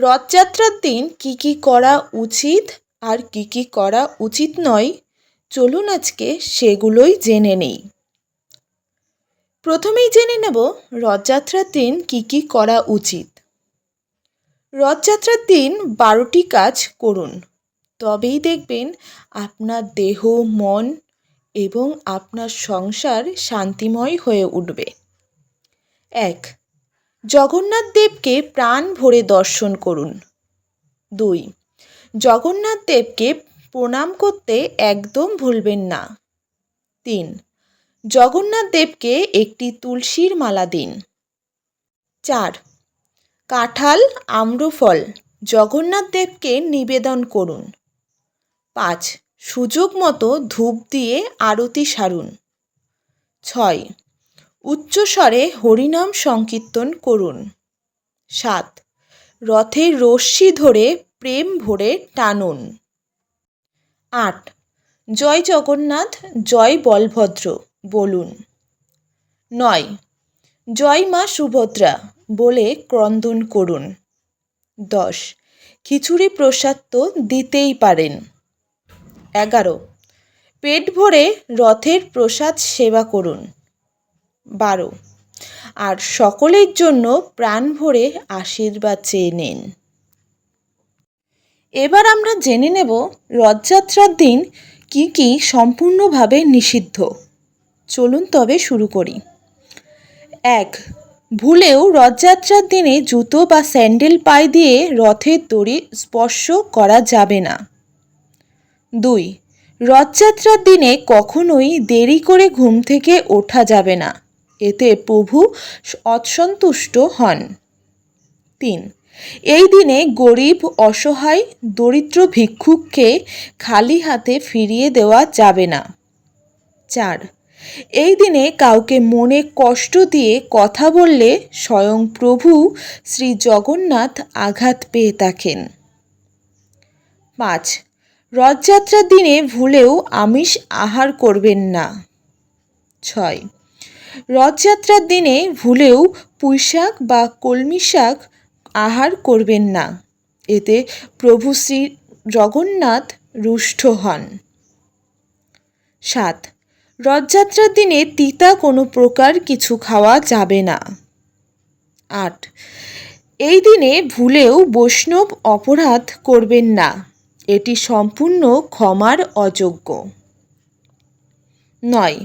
রথযাত্রার দিন কী কী করা উচিত আর কী কী করা উচিত নয়, চলুন আজকে সেগুলোই জেনে নেই। প্রথমেই জেনে নেব রথযাত্রার দিন কী কী করা উচিত। রথযাত্রার দিন বারোটি কাজ করুন। তবেই দেখবেন আপনার দেহ, মন এবং আপনার সংসার শান্তিময় হয়ে উঠবে। এক জগন্নাথ দেবকে প্রাণ ভরে দর্শন করুন। দুই, জগন্নাথ দেবকে প্রণাম করতে একদম ভুলবেন না। তিন, জগন্নাথ দেবকে একটি তুলসীর মালা দিন। চার, কাঁঠাল, আম্রফল জগন্নাথ দেবকে নিবেদন করুন। পাঁচ, সুযোগ মতো ধূপ দিয়ে আরতি সারুন। ছয় উচ্চস্বরে হরিনাম সংকীর্তন করুন। সাত। রথের রশ্মি ধরে প্রেম ভরে টানুন। আট। জয় জগন্নাথ, জয় বলভদ্র বলুন। নয়। জয় মা সুভদ্রা বলে ক্রন্দন করুন। দশ। খিচুড়ি প্রসাদ তো দিতেই পারেন। এগারো। পেট ভরে রথের প্রসাদ সেবা করুন। বারো। আর সকলের জন্য প্রাণ ভরে আশীর্বাদ চেয়ে নিন। এবার আমরা জেনে নেব রথযাত্রার দিন কি কি সম্পূর্ণভাবে নিষিদ্ধ। চলুন তবে শুরু করি। এক, ভুলেও রথযাত্রার দিনে জুতো বা স্যান্ডেল পায়ে দিয়ে রথের দড়ি স্পর্শ করা যাবে না। দুই, রথযাত্রার দিনে কখনোই দেরি করে ঘুম থেকে ওঠা যাবে না। এতে প্রভু অসন্তুষ্ট হন। তিন, এই দিনে গরিব, অসহায়, দরিদ্র ভিক্ষুককে খালি হাতে ফিরিয়ে দেওয়া যাবে না। চার, এই দিনে কাউকে মনে কষ্ট দিয়ে কথা বললে স্বয়ং প্রভু শ্রী জগন্নাথ আঘাত পেয়ে থাকেন। পাঁচ, রথযাত্রার দিনে ভুলেও আমিষ আহার করবেন না। ছয় রথযাত্রার দিনে ভুলেও পুঁইশাক বা কলমি শাক আহার করবেন না। এতে প্রভু শ্রী জগন্নাথ রুষ্ট হন। সাত, রথযাত্রার দিনে তিতা কোনো প্রকার কিছু খাওয়া যাবে না। আট, এই দিনে ভুলেও বৈষ্ণব অপরাধ করবেন না। এটি সম্পূর্ণ ক্ষমার অযোগ্য। নয়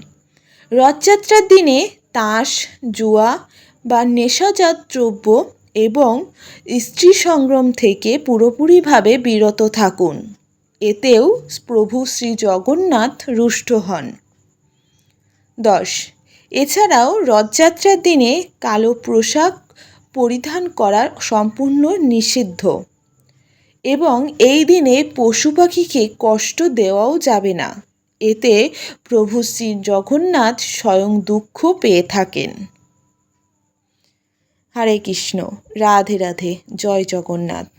রথযাত্রার দিনে তাস, জুয়া বা নেশাজাত দ্রব্য এবং স্ত্রী সংগ্রাম থেকে পুরোপুরিভাবে বিরত থাকুন। এতেও প্রভু শ্রী জগন্নাথ রুষ্ট হন। দশ। এছাড়াও রথযাত্রার দিনে কালো পোশাক পরিধান করা সম্পূর্ণ নিষিদ্ধ এবং এই দিনে পশু পাখিকে কষ্ট দেওয়াও যাবে না। এতে প্রভু শ্রী জগন্নাথ স্বয়ং দুঃখ পেয়ে থাকেন। হরে কৃষ্ণ রাধে রাধে জয় জগন্নাথ।